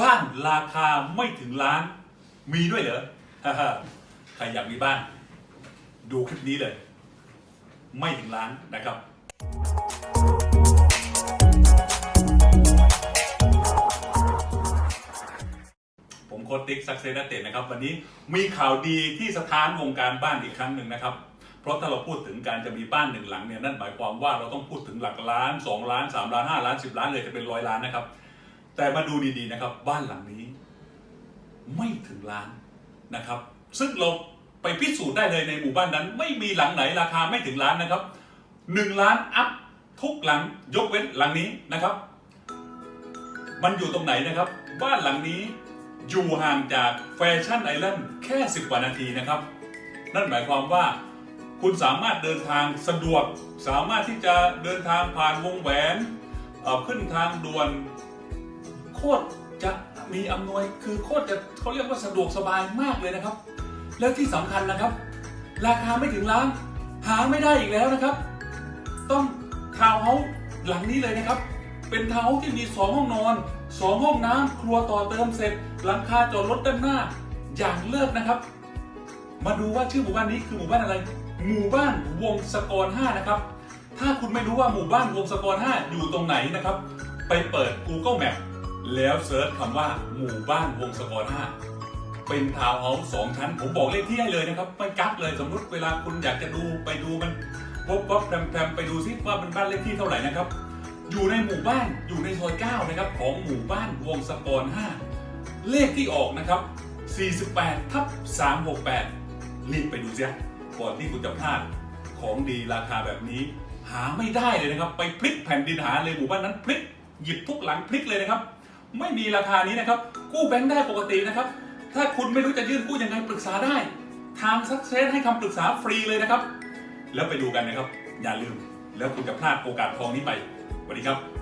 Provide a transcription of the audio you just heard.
บ้านราคาไม่ถึงล้าน มีด้วยเหรอใครอยากมีบ้าน ดูคลิปนี้เลย ไม่ถึงล้านนะครับผมโค้ดติ๊กซักเซนเตนะครับ วันนี้มีข่าวดีที่สถานวงการบ้านอีกครั้งหนึ่งนะครับ เพราะถ้าเราพูดถึงการจะมีบ้านหนึ่งหลังเนี่ยนั่นหมายความว่าเราต้องพูดถึงหลักล้าน 2 ล้าน 3 ล้าน 5 ล้าน 10 ล้านเลยจะเป็นร้อยล้านนะครับ แต่มาดูดีๆนะครับ บ้านหลังนี้ ไม่ถึงล้านนะครับ ซึ่งเราไปพิสูจน์ได้เลยในหมู่บ้านนั้น ไม่มีหลังไหนราคาไม่ถึงล้านนะครับหนึ่งล้านอัพทุกหลังยกเว้นหลังนี้นะครับ มันอยู่ตรงไหนนะครับ บ้านหลังนี้อยู่ห่างจากแฟชั่นไอแลนด์แค่ 10กว่านาทีนะครับ นั่นหมายความว่าคุณสามารถเดินทางสะดวก สามารถที่จะเดินทางผ่านวงแหวน ขึ้นทางด่วน โคตรจะมีอำนวยคือโคตรจะเขาเรียกว่าสะดวกสบายมากเลยนะครับ แล้วที่สำคัญนะครับ ราคาไม่ถึงล้านหาไม่ได้อีกแล้วนะครับ ต้องทาวน์เฮาส์หลังนี้เลยนะครับ เป็นทาวน์เฮาส์ที่มี 2 ห้องนอน 2 ห้องน้ำครัวต่อเติมเสร็จ หลังคาจอดรถด้านหน้า อย่างเลิศนะครับ มาดูว่าชื่อหมู่บ้านนี้คือหมู่บ้านอะไร หมู่บ้านวงศกร5นะครับถ้าคุณไม่รู้ว่าหมู่บ้านวงศกร5อยู่ตรงไหนนะครับ ไปเปิด Google Map แล้วเซิร์ชคำว่าหมู่บ้านวงศกร5เป็นทาวน์เฮาส์สองชั้น ผมบอกเลขที่ให้เลยนะครับไม่กักเลยสมมติเวลาคุณอยากจะดูไปดูมันวบวับแพรมแพรมไปดูซิว่ามันบ้านเลขที่เท่าไหร่นะครับ อยู่ในหมู่บ้านอยู่ในซอย9นะครับของหมู่บ้านวงศกร5เลขที่ออกนะครับ 48ทับ368 รีบไปดูเสียก่อนที่คุณจะพลาดของดีราคาแบบนี้ หาไม่ได้เลยนะครับ ไปพลิกแผ่นดินหาเลยหมู่บ้านนั้นพลิกหยิบทุกหลังพลิกเลยนะครับ ไม่มีราคานี้นะครับ กู้แบงค์ได้ปกตินะครับ ถ้าคุณไม่รู้จะยื่นกู้ยังไงปรึกษาได้ ทางซักเซสให้คำปรึกษาฟรีเลยนะครับ แล้วไปดูกันนะครับ อย่าลืม แล้วคุณจะพลาดโอกาสทองนี้ไปสวัสดีครับ